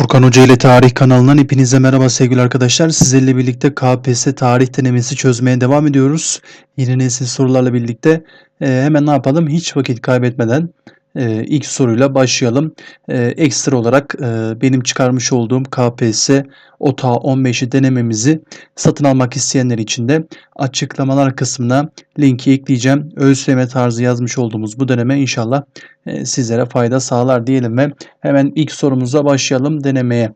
Furkan Hoca ile Tarih kanalından hepinize merhaba sevgili arkadaşlar. Sizlerle birlikte KPSS tarih denemesi çözmeye devam ediyoruz. Yeni nesil sorularla birlikte e, hemen ne yapalım? Hiç vakit kaybetmeden e, ilk soruyla başlayalım. E, ekstra olarak e, benim çıkarmış olduğum KPSS OTA 15'i denememizi satın almak isteyenler için de açıklamalar kısmına linki ekleyeceğim. ÖSYM tarzı yazmış olduğumuz bu deneme inşallah e, sizlere fayda sağlar diyelim ve hemen ilk sorumuza başlayalım denemeye.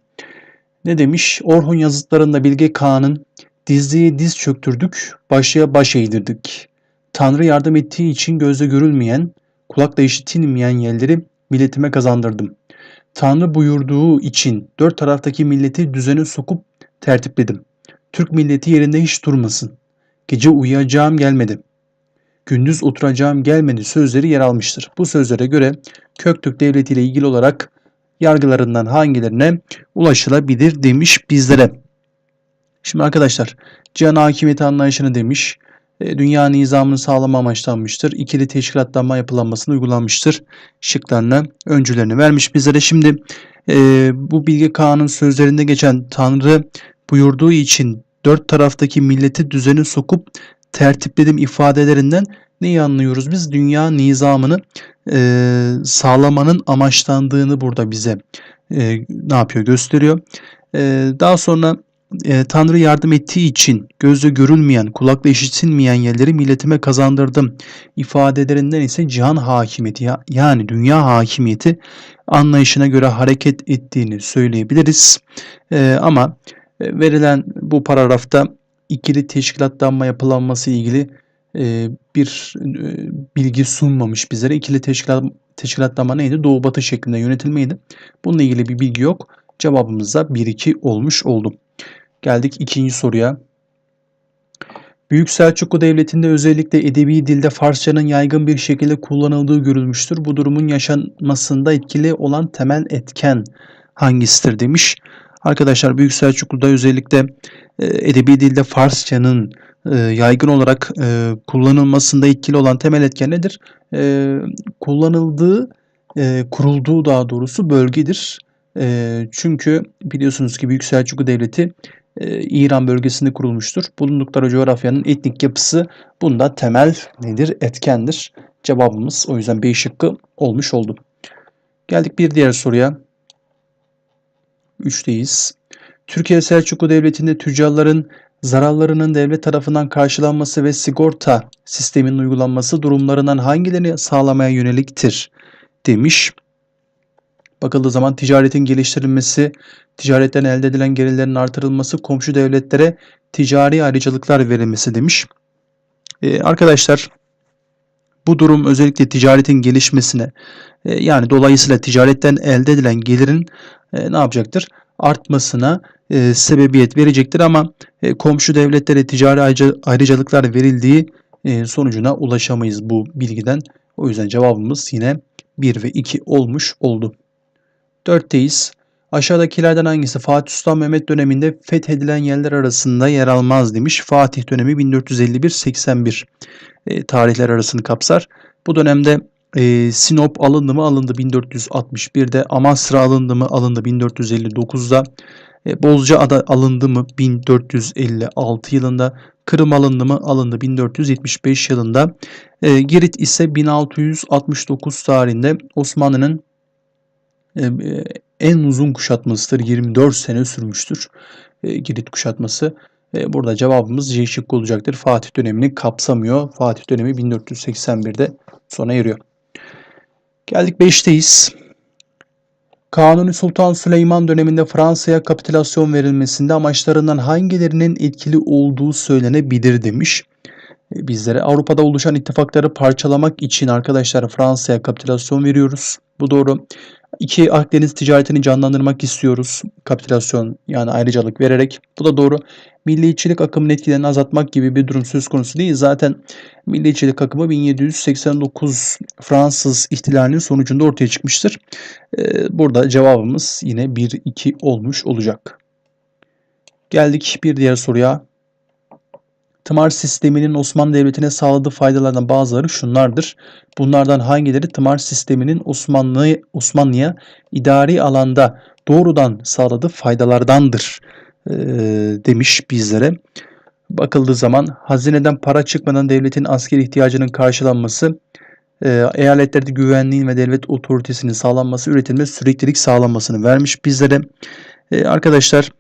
Ne demiş? Orhun yazıtlarında Bilge Kağan'ın dizliğe diz çöktürdük, başlığa baş eğdirdik. Tanrı yardım ettiği için gözle görülmeyen, kulakla işitilmeyen yerleri milletime kazandırdım. Tanrı buyurduğu için dört taraftaki milleti düzene sokup tertipledim. Türk milleti yerinde hiç durmasın. Gece uyuyacağım gelmedi. Gündüz oturacağım gelmedi sözleri yer almıştır. Bu sözlere göre Köktürk Devleti ile ilgili olarak yargılarından hangilerine ulaşılabilir demiş bizlere. Şimdi arkadaşlar cihan hakimiyeti anlayışını demiş. E, dünya nizamını sağlama amaçlanmıştır. İkili teşkilatlanma yapılanmasını uygulanmıştır. Şıklarına öncülerini vermiş bizlere. Şimdi e, bu Bilge Kağan'ın sözlerinde geçen Tanrı buyurduğu için dört taraftaki milleti düzeni sokup tertipledim ifadelerinden neyi anlıyoruz biz? Dünya nizamını e, sağlamanın amaçlandığını burada bize e, ne yapıyor gösteriyor. E, daha sonra e, Tanrı yardım ettiği için gözle görülmeyen, kulakla işitilmeyen yerleri milletime kazandırdım ifadelerinden ise cihan hakimiyeti yani dünya hakimiyeti anlayışına göre hareket ettiğini söyleyebiliriz. E, ama verilen bu paragrafta ikili teşkilatlanma yapılanması ilgili e, bir e, bilgi sunmamış bizlere. İkili teşkilat, teşkilatlanma neydi? Doğu batı şeklinde yönetilmeydi. Bununla ilgili bir bilgi yok. Cevabımız da 1-2 olmuş oldu. Geldik ikinci soruya. Büyük Selçuklu Devleti'nde özellikle edebi dilde Farsçanın yaygın bir şekilde kullanıldığı görülmüştür. Bu durumun yaşanmasında etkili olan temel etken hangisidir demiş. Arkadaşlar Büyük Selçuklu'da özellikle e, edebi dilde Farsçanın e, yaygın olarak e, kullanılmasında etkili olan temel etken nedir? Kullanıldığı, kurulduğu daha doğrusu bölgedir. Çünkü biliyorsunuz ki Büyük Selçuklu Devleti İran bölgesinde kurulmuştur. Bulundukları coğrafyanın etnik yapısı bunda temel nedir? Etkendir. Cevabımız o yüzden B şıkkı olmuş oldu. Geldik bir diğer soruya. 3'teyiz. Türkiye Selçuklu Devleti'nde tüccarların zararlarının devlet tarafından karşılanması ve sigorta sisteminin uygulanması durumlarından hangilerini sağlamaya yöneliktir demiş. Bakıldığı zaman ticaretin geliştirilmesi, ticaretten elde edilen gelirlerin artırılması, komşu devletlere ticari ayrıcalıklar verilmesi demiş. Ee, arkadaşlar bu durum özellikle ticaretin gelişmesine e, yani dolayısıyla ticaretten elde edilen gelirin e, ne yapacaktır? Artmasına e, sebebiyet verecektir ama e, komşu devletlere ticari ayrıcalıklar verildiği e, sonucuna ulaşamayız bu bilgiden. O yüzden cevabımız yine 1 ve 2 olmuş oldu. 4'teyiz. Aşağıdakilerden hangisi Fatih Sultan Mehmet döneminde fethedilen yerler arasında yer almaz demiş. Fatih dönemi 1451-81 e, tarihler arasını kapsar. Bu dönemde e, Sinop alındı mı alındı 1461'de. Amasra alındı mı alındı 1459'da. E, Bozcaada alındı mı 1456 yılında. Kırım alındı mı alındı 1475 yılında. E, Girit ise 1669 tarihinde Osmanlı'nın en uzun kuşatmasıdır. 24 sene sürmüştür e, Girit kuşatması. E, burada cevabımız C şıkkı olacaktır. Fatih dönemini kapsamıyor. Fatih dönemi 1481'de sona eriyor. Geldik 5'teyiz. Kanuni Sultan Süleyman döneminde Fransa'ya kapitülasyon verilmesinde amaçlarından hangilerinin etkili olduğu söylenebilir demiş. E, bizlere Avrupa'da oluşan ittifakları parçalamak için arkadaşlar Fransa'ya kapitülasyon veriyoruz. Bu doğru. İki Akdeniz ticaretini canlandırmak istiyoruz. Kapitülasyon yani ayrıcalık vererek. Bu da doğru. Milliyetçilik akımının etkilerini azaltmak gibi bir durum söz konusu değil. Zaten milliyetçilik akımı 1789 Fransız ihtilalinin sonucunda ortaya çıkmıştır. Ee, burada cevabımız yine 1-2 olmuş olacak. Geldik bir diğer soruya. Tımar sisteminin Osmanlı Devleti'ne sağladığı faydalardan bazıları şunlardır. Bunlardan hangileri tımar sisteminin Osmanlı Osmanlı'ya idari alanda doğrudan sağladığı faydalardandır e, demiş bizlere. Bakıldığı zaman hazineden para çıkmadan devletin askeri ihtiyacının karşılanması, e, eyaletlerde güvenliğin ve devlet otoritesinin sağlanması, üretimde süreklilik sağlanmasını vermiş bizlere. E, arkadaşlar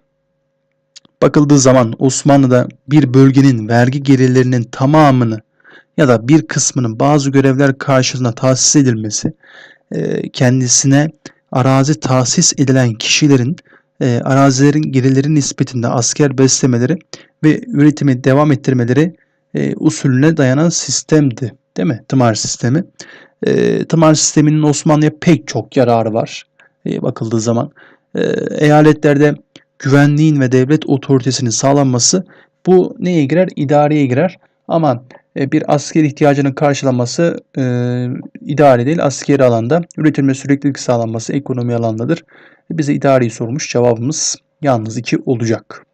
bakıldığı zaman Osmanlı'da bir bölgenin vergi gelirlerinin tamamını ya da bir kısmının bazı görevler karşılığında tahsis edilmesi, e, kendisine arazi tahsis edilen kişilerin e, arazilerin gelirleri nispetinde asker beslemeleri ve üretimi devam ettirmeleri e, usulüne dayanan sistemdi. Değil mi? Tımar sistemi. Tımar sisteminin Osmanlı'ya pek çok yararı var. Bakıldığı zaman. Eyaletlerde güvenliğin ve devlet otoritesinin sağlanması bu neye girer? İdareye girer. Ama e, bir asker ihtiyacının karşılanması e, idari değil askeri alanda. Üretim ve süreklilik sağlanması ekonomi alandadır. Bize idari sormuş. Cevabımız yalnız 2 olacak.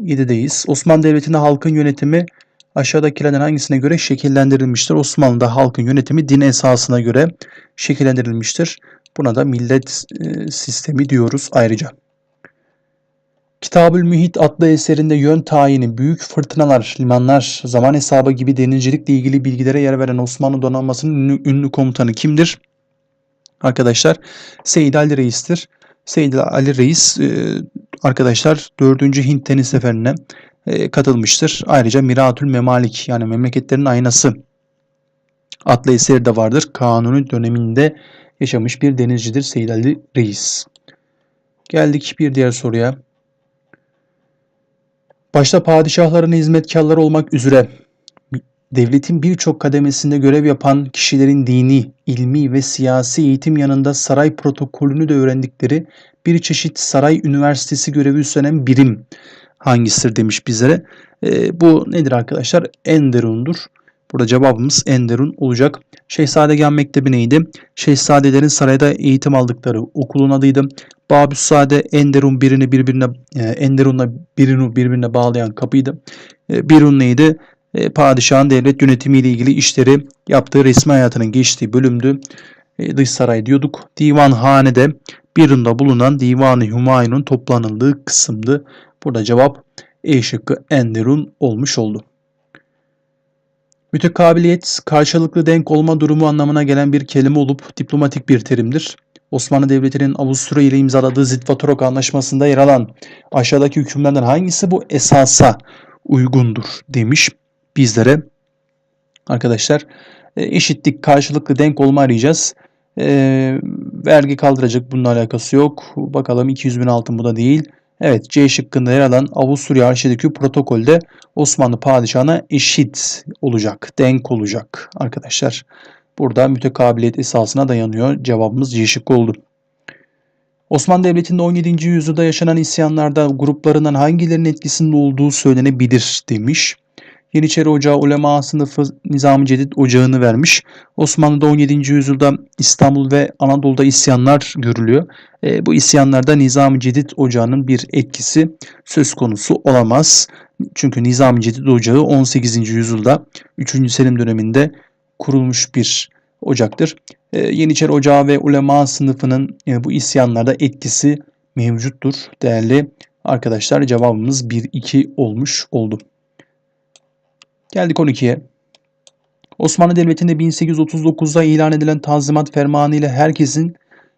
7'deyiz. Osmanlı Devleti'nde halkın yönetimi aşağıdakilerden hangisine göre şekillendirilmiştir? Osmanlı'da halkın yönetimi din esasına göre şekillendirilmiştir. Buna da millet e, sistemi diyoruz ayrıca. Kitabül Mühit adlı eserinde yön tayini, büyük fırtınalar, limanlar, zaman hesabı gibi denizcilikle ilgili bilgilere yer veren Osmanlı donanmasının ünlü, ünlü komutanı kimdir? Arkadaşlar Seyyid Ali Reis'tir. Seyyid Ali Reis e, arkadaşlar 4. Hint Deniz Seferi'ne e, katılmıştır. Ayrıca Miratül Memalik yani memleketlerin aynası adlı eseri de vardır. Kanuni döneminde yaşamış bir denizcidir Seyyid Ali Reis. Geldik bir diğer soruya. Başta padişahların hizmetkarları olmak üzere devletin birçok kademesinde görev yapan kişilerin dini, ilmi ve siyasi eğitim yanında saray protokolünü de öğrendikleri bir çeşit saray üniversitesi görevi üstlenen birim hangisidir demiş bizlere. E, bu nedir arkadaşlar? Enderun'dur. Burada cevabımız Enderun olacak. Şehzadegah Mektebi neydi? Şehzadelerin sarayda eğitim aldıkları okulun adıydı. Babüssade Enderun birini birbirine e, Enderun'la birini birbirine bağlayan kapıydı. E, Birun neydi? E, padişahın devlet yönetimiyle ilgili işleri yaptığı resmi hayatının geçtiği bölümdü. Dış saray diyorduk. Divanhanede Birun'da bulunan Divan-ı Hümayun'un toplanıldığı kısımdı. Burada cevap E şıkkı Enderun olmuş oldu. Mütekabiliyet, karşılıklı denk olma durumu anlamına gelen bir kelime olup diplomatik bir terimdir. Osmanlı Devleti'nin Avusturya ile imzaladığı Zitvatorok Anlaşması'nda yer alan aşağıdaki hükümlerden hangisi bu esasa uygundur demiş bizlere. Arkadaşlar e, eşitlik, karşılıklı denk olma arayacağız. E, vergi kaldıracak bununla alakası yok. Bakalım 200 bin altın bu da değil. Evet C şıkkında yer alan Avusturya Arşidükü protokolde Osmanlı padişahına eşit olacak, denk olacak arkadaşlar. Burada mütekabiliyet esasına dayanıyor. Cevabımız C şıkkı oldu. Osmanlı Devleti'nde 17. yüzyılda yaşanan isyanlarda gruplarından hangilerinin etkisinde olduğu söylenebilir demiş. Yeniçeri Ocağı ulema sınıfı Nizam-ı Cedid ocağını vermiş. Osmanlı'da 17. yüzyılda İstanbul ve Anadolu'da isyanlar görülüyor. E, bu isyanlarda Nizam-ı Cedid ocağının bir etkisi söz konusu olamaz. Çünkü Nizam-ı Cedid ocağı 18. yüzyılda 3. Selim döneminde kurulmuş bir ocaktır. E, Yeniçeri Ocağı ve ulema sınıfının e, bu isyanlarda etkisi mevcuttur değerli arkadaşlar. Cevabımız 1-2 olmuş oldu. Geldik 12'ye. Osmanlı Devleti'nde 1839'da ilan edilen Tanzimat Fermanı ile herkesin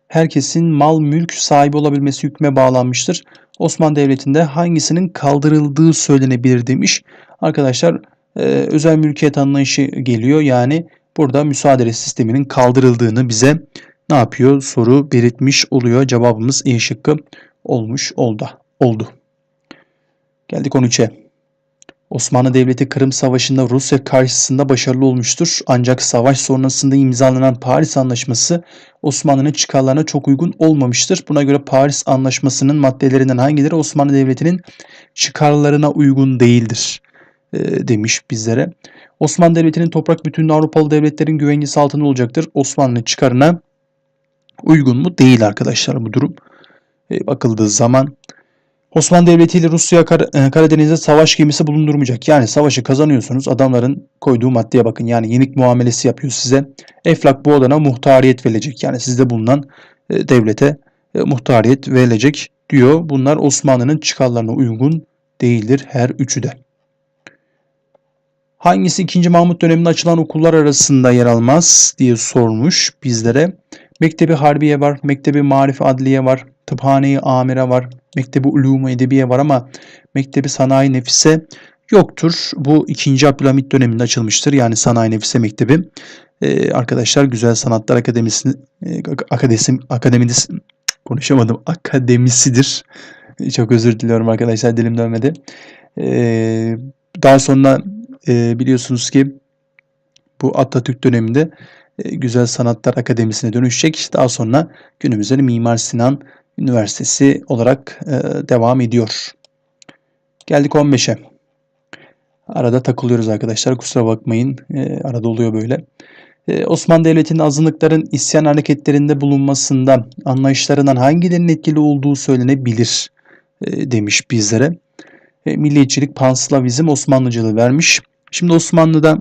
herkesin mal mülk sahibi olabilmesi hükme bağlanmıştır. Osmanlı Devleti'nde hangisinin kaldırıldığı söylenebilir demiş. Arkadaşlar e, özel mülkiyet anlayışı geliyor. Yani burada müsaade sisteminin kaldırıldığını bize ne yapıyor? Soru belirtmiş oluyor. Cevabımız E şıkkı olmuş oldu. oldu. Geldik 13'e. Osmanlı Devleti Kırım Savaşı'nda Rusya karşısında başarılı olmuştur. Ancak savaş sonrasında imzalanan Paris Anlaşması Osmanlı'nın çıkarlarına çok uygun olmamıştır. Buna göre Paris Anlaşması'nın maddelerinden hangileri Osmanlı Devleti'nin çıkarlarına uygun değildir e, demiş bizlere. Osmanlı Devleti'nin toprak bütünlüğü Avrupalı devletlerin güvencesi altında olacaktır. Osmanlı çıkarına uygun mu? Değil arkadaşlar bu durum. E, bakıldığı zaman Osmanlı Devleti ile Rusya e, Karadeniz'de savaş gemisi bulundurmayacak. Yani savaşı kazanıyorsunuz. Adamların koyduğu maddeye bakın. Yani yenik muamelesi yapıyor size. Eflak bu odana muhtariyet verilecek. Yani sizde bulunan e, devlete e, muhtariyet verilecek diyor. Bunlar Osmanlı'nın çıkarlarına uygun değildir her üçü de. Hangisi 2. Mahmut döneminde açılan okullar arasında yer almaz diye sormuş bizlere. Mektebi Harbiye var, Mektebi Marif Adliye var, Tıphane-i Amire var, Mektebi Ulumu Edebiye var ama Mektebi Sanayi Nefise yoktur. Bu 2. Abdülhamit döneminde açılmıştır. Yani Sanayi Nefise Mektebi. Ee, arkadaşlar Güzel Sanatlar Akademisi e, Akademi Akademisi konuşamadım. Akademisidir. Çok özür diliyorum arkadaşlar dilim dönmedi. Ee, daha sonra e, biliyorsunuz ki bu Atatürk döneminde e, Güzel Sanatlar Akademisi'ne dönüşecek. Daha sonra günümüzde Mimar Sinan Üniversitesi olarak e, devam ediyor. Geldik 15'e. Arada takılıyoruz arkadaşlar. Kusura bakmayın. E, arada oluyor böyle. E, Osmanlı Devleti'nin azınlıkların isyan hareketlerinde bulunmasında anlayışlarından hangilerinin etkili olduğu söylenebilir e, demiş bizlere. E, milliyetçilik, panslavizm, Osmanlıcılığı vermiş. Şimdi Osmanlı'da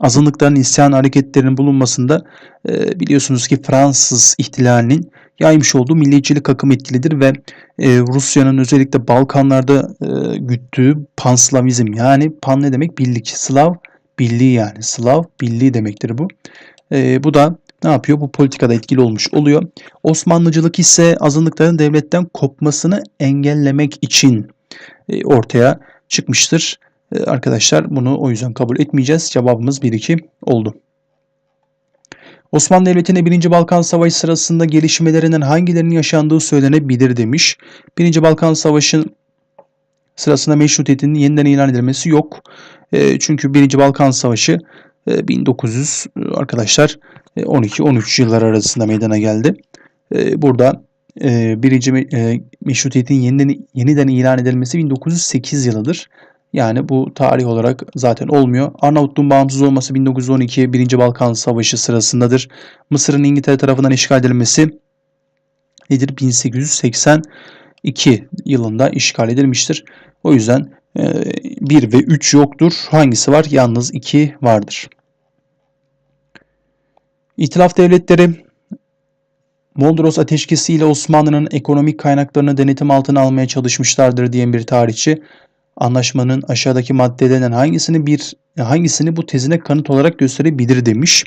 azınlıkların isyan hareketlerinin bulunmasında e, biliyorsunuz ki Fransız ihtilalinin yaymış olduğu milliyetçilik akımı etkilidir ve e, Rusya'nın özellikle Balkanlarda e, güttüğü panslavizm yani pan ne demek? Birlik. Slav birliği yani. Slav birliği demektir bu. E, bu da ne yapıyor? Bu politikada etkili olmuş oluyor. Osmanlıcılık ise azınlıkların devletten kopmasını engellemek için e, ortaya çıkmıştır. E, arkadaşlar bunu o yüzden kabul etmeyeceğiz. Cevabımız 1-2 oldu. Osmanlı Devleti'ne 1. Balkan Savaşı sırasında gelişmelerinden hangilerinin yaşandığı söylenebilir demiş. 1. Balkan Savaşı sırasında meşrutiyetin yeniden ilan edilmesi yok. E, çünkü 1. Balkan Savaşı 1900 arkadaşlar 12-13 yıllar arasında meydana geldi. Burada birinci meşrutiyetin yeniden, yeniden ilan edilmesi 1908 yılıdır. Yani bu tarih olarak zaten olmuyor. Arnavutluğun bağımsız olması 1912 1. Balkan Savaşı sırasındadır. Mısır'ın İngiltere tarafından işgal edilmesi nedir? 1882 yılında işgal edilmiştir. O yüzden 1 ve 3 yoktur. Hangisi var? Yalnız 2 vardır. İtilaf devletleri Mondros Ateşkesi ile Osmanlı'nın ekonomik kaynaklarını denetim altına almaya çalışmışlardır diyen bir tarihçi anlaşmanın aşağıdaki maddelerinden hangisini bir hangisini bu tezine kanıt olarak gösterebilir demiş.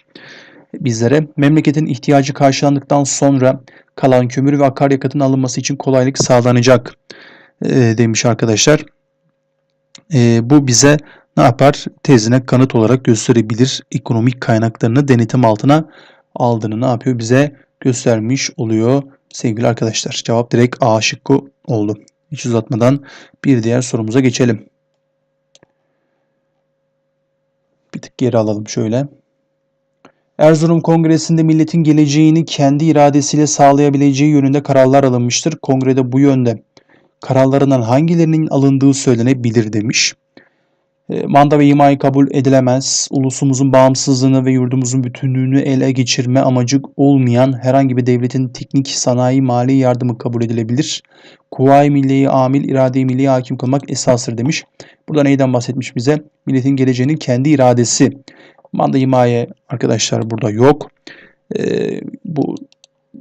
Bizlere memleketin ihtiyacı karşılandıktan sonra kalan kömür ve akaryakıtın alınması için kolaylık sağlanacak e, demiş arkadaşlar. E, bu bize ne yapar? Tezine kanıt olarak gösterebilir. Ekonomik kaynaklarını denetim altına aldığını ne yapıyor? Bize göstermiş oluyor sevgili arkadaşlar. Cevap direkt A şıkkı oldu. Hiç uzatmadan bir diğer sorumuza geçelim. Bir tık geri alalım şöyle. Erzurum Kongresi'nde milletin geleceğini kendi iradesiyle sağlayabileceği yönünde kararlar alınmıştır. Kongrede bu yönde kararlarından hangilerinin alındığı söylenebilir demiş. E, manda ve himayı kabul edilemez. Ulusumuzun bağımsızlığını ve yurdumuzun bütünlüğünü ele geçirme amacı olmayan herhangi bir devletin teknik, sanayi, mali yardımı kabul edilebilir. Kuvayi milliyi amil, irade-i milliye hakim kılmak esastır demiş. Burada neyden bahsetmiş bize? Milletin geleceğinin kendi iradesi. Manda himaye arkadaşlar burada yok. Ee, bu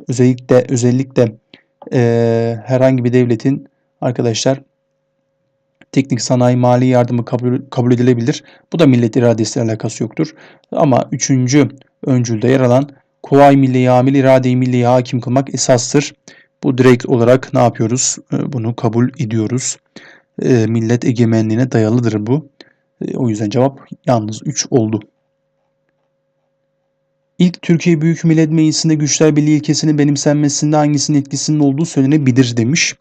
özellikle özellikle e, herhangi bir devletin arkadaşlar teknik sanayi mali yardımı kabul, kabul edilebilir. Bu da millet iradesiyle alakası yoktur. Ama üçüncü öncülde yer alan Kuvayi Milliye Amil irade-i milliye hakim kılmak esastır. Bu direkt olarak ne yapıyoruz? Ee, bunu kabul ediyoruz. E, millet egemenliğine dayalıdır bu. E, o yüzden cevap yalnız 3 oldu. İlk Türkiye Büyük Millet Meclisi'nde güçler birliği ilkesinin benimsenmesinde hangisinin etkisinin olduğu söylenebilir demiş.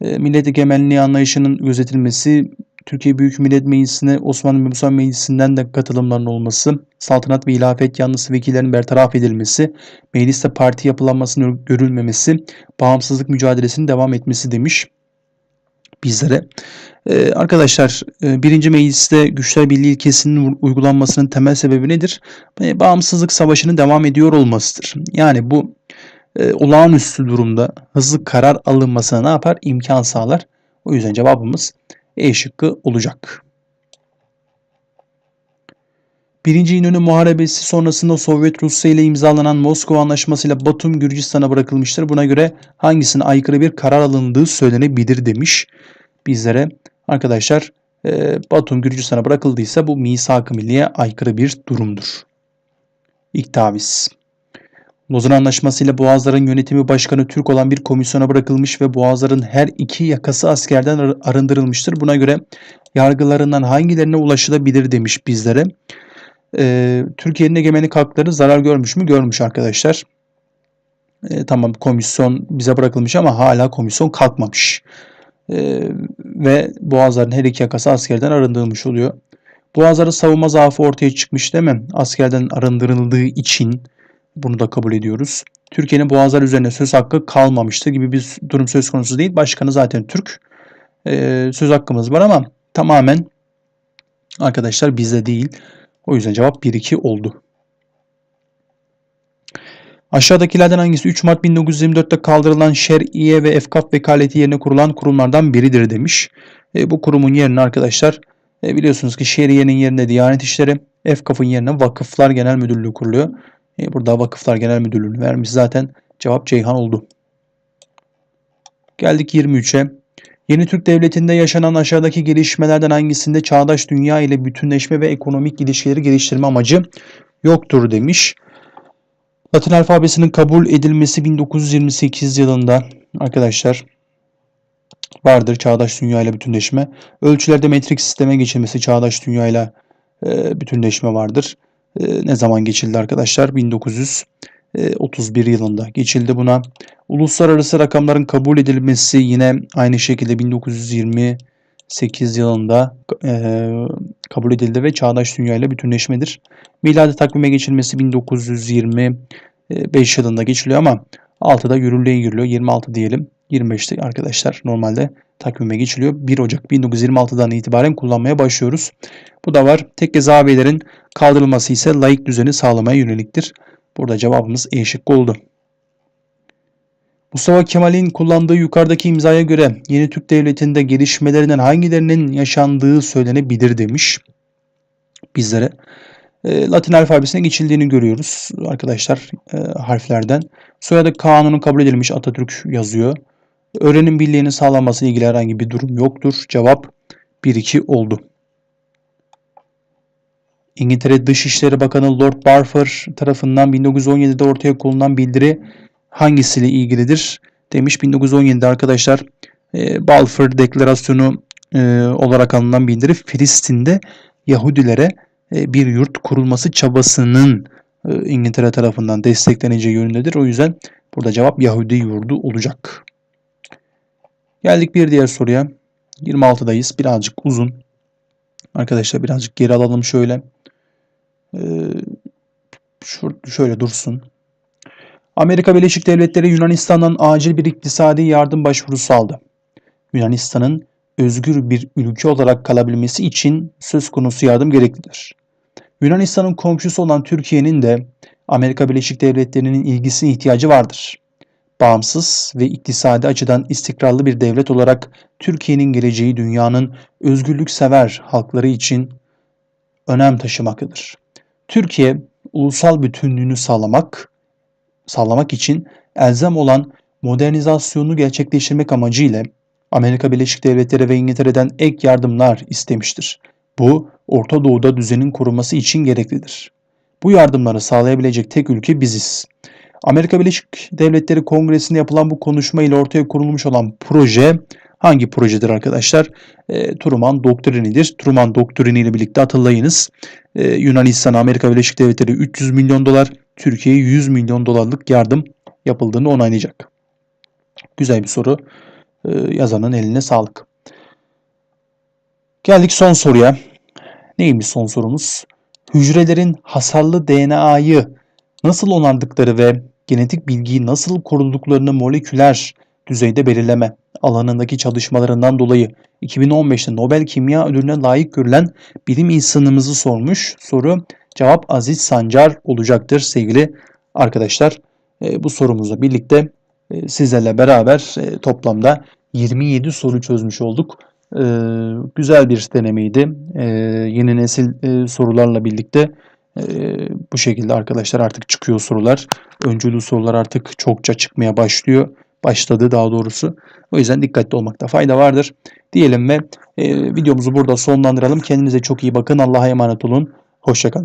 E, millet egemenliği anlayışının gözetilmesi, Türkiye Büyük Millet Meclisi'ne Osmanlı Mebusan Meclisi'nden de katılımların olması, saltanat ve ilafet yanlısı vekillerin bertaraf edilmesi, mecliste parti yapılanmasının görülmemesi, bağımsızlık mücadelesinin devam etmesi demiş bizlere. Ee, arkadaşlar e, birinci mecliste güçler birliği ilkesinin uygulanmasının temel sebebi nedir? E, bağımsızlık savaşının devam ediyor olmasıdır. Yani bu e, olağanüstü durumda hızlı karar alınmasına ne yapar? İmkan sağlar. O yüzden cevabımız E şıkkı olacak. Birinci İnönü Muharebesi sonrasında Sovyet Rusya ile imzalanan Moskova Anlaşması ile Batum Gürcistan'a bırakılmıştır. Buna göre hangisine aykırı bir karar alındığı söylenebilir demiş bizlere. Arkadaşlar e, Batum Gürcistan'a bırakıldıysa bu misak-ı milliye aykırı bir durumdur. İlk taviz. Lozan Anlaşması ile Boğazların yönetimi başkanı Türk olan bir komisyona bırakılmış ve Boğazların her iki yakası askerden ar- arındırılmıştır. Buna göre yargılarından hangilerine ulaşılabilir demiş bizlere. Ee, Türkiye'nin egemenlik hakları zarar görmüş mü? Görmüş arkadaşlar. Ee, tamam komisyon bize bırakılmış ama hala komisyon kalkmamış. Ee, ve Boğazların her iki yakası askerden arındırılmış oluyor. Boğazların savunma zaafı ortaya çıkmış değil mi? Askerden arındırıldığı için bunu da kabul ediyoruz. Türkiye'nin Boğazlar üzerine söz hakkı kalmamıştı gibi bir durum söz konusu değil. Başkanı zaten Türk. Ee, söz hakkımız var ama tamamen arkadaşlar bizde değil. O yüzden cevap 1-2 oldu. Aşağıdakilerden hangisi 3 Mart 1924'te kaldırılan Şer'iye ve Efkaf vekaleti yerine kurulan kurumlardan biridir demiş. E, bu kurumun yerine arkadaşlar e, biliyorsunuz ki Şeriye'nin yerine Diyanet İşleri, Efkaf'ın yerine Vakıflar Genel Müdürlüğü kuruluyor. E, burada Vakıflar Genel Müdürlüğü'nü vermiş zaten. Cevap Ceyhan oldu. Geldik 23'e. Yeni Türk Devleti'nde yaşanan aşağıdaki gelişmelerden hangisinde çağdaş dünya ile bütünleşme ve ekonomik ilişkileri geliştirme amacı yoktur demiş. Latin alfabesinin kabul edilmesi 1928 yılında arkadaşlar vardır çağdaş dünya ile bütünleşme. Ölçülerde metrik sisteme geçilmesi çağdaş dünya ile e, bütünleşme vardır. E, ne zaman geçildi arkadaşlar? 1931 yılında geçildi buna. Uluslararası rakamların kabul edilmesi yine aynı şekilde 1928 yılında e, kabul edildi ve çağdaş dünya ile bütünleşmedir. Miladi takvime geçilmesi 1925 yılında geçiliyor ama 6'da yürürlüğe giriliyor. 26 diyelim. 25'te arkadaşlar normalde takvime geçiliyor. 1 Ocak 1926'dan itibaren kullanmaya başlıyoruz. Bu da var. Tekke zabelerin kaldırılması ise layık düzeni sağlamaya yöneliktir. Burada cevabımız E şıkkı oldu. Mustafa Kemal'in kullandığı yukarıdaki imzaya göre yeni Türk Devleti'nde gelişmelerinden hangilerinin yaşandığı söylenebilir demiş bizlere. E, Latin alfabesine geçildiğini görüyoruz arkadaşlar e, harflerden. Soyadı kanunu kabul edilmiş Atatürk yazıyor. Öğrenim birliğinin sağlanması ile ilgili herhangi bir durum yoktur. Cevap 1-2 oldu. İngiltere Dışişleri Bakanı Lord Balfour tarafından 1917'de ortaya konulan bildiri hangisiyle ilgilidir? Demiş 1917'de arkadaşlar e, Balfour Deklarasyonu e, olarak alınan bildiri Filistin'de Yahudilere e, bir yurt kurulması çabasının İngiltere tarafından destekleneceği yönündedir. O yüzden burada cevap Yahudi yurdu olacak. Geldik bir diğer soruya. 26'dayız. Birazcık uzun. Arkadaşlar birazcık geri alalım şöyle. Ee, şöyle dursun. Amerika Birleşik Devletleri Yunanistan'dan acil bir iktisadi yardım başvurusu aldı. Yunanistan'ın özgür bir ülke olarak kalabilmesi için söz konusu yardım gereklidir. Yunanistan'ın komşusu olan Türkiye'nin de Amerika Birleşik Devletleri'nin ilgisine ihtiyacı vardır. Bağımsız ve iktisadi açıdan istikrarlı bir devlet olarak Türkiye'nin geleceği dünyanın özgürlük sever halkları için önem taşımaktadır. Türkiye ulusal bütünlüğünü sağlamak sağlamak için elzem olan modernizasyonu gerçekleştirmek amacıyla Amerika Birleşik Devletleri ve İngiltere'den ek yardımlar istemiştir. Bu Orta Doğu'da düzenin korunması için gereklidir. Bu yardımları sağlayabilecek tek ülke biziz. Amerika Birleşik Devletleri Kongresi'nde yapılan bu konuşma ile ortaya kurulmuş olan proje hangi projedir arkadaşlar? E, Truman Doktrinidir. Truman Doktrini ile birlikte hatırlayınız. E, Yunanistan'a Amerika Birleşik Devletleri 300 milyon dolar, Türkiye'ye 100 milyon dolarlık yardım yapıldığını onaylayacak. Güzel bir soru. E, yazanın eline sağlık. Geldik son soruya. Neymiş son sorumuz? Hücrelerin hasarlı DNA'yı nasıl onardıkları ve genetik bilgiyi nasıl koruduklarını moleküler düzeyde belirleme alanındaki çalışmalarından dolayı 2015'te Nobel Kimya Ödülü'ne layık görülen bilim insanımızı sormuş. Soru cevap Aziz Sancar olacaktır sevgili arkadaşlar. E, bu sorumuzla birlikte e, sizlerle beraber e, toplamda 27 soru çözmüş olduk. E, güzel bir denemeydi. E, yeni nesil e, sorularla birlikte Ee, bu şekilde arkadaşlar artık çıkıyor sorular. Öncülü sorular artık çokça çıkmaya başlıyor. Başladı daha doğrusu. O yüzden dikkatli olmakta fayda vardır. Diyelim ve e, videomuzu burada sonlandıralım. Kendinize çok iyi bakın. Allah'a emanet olun. Hoşçakalın.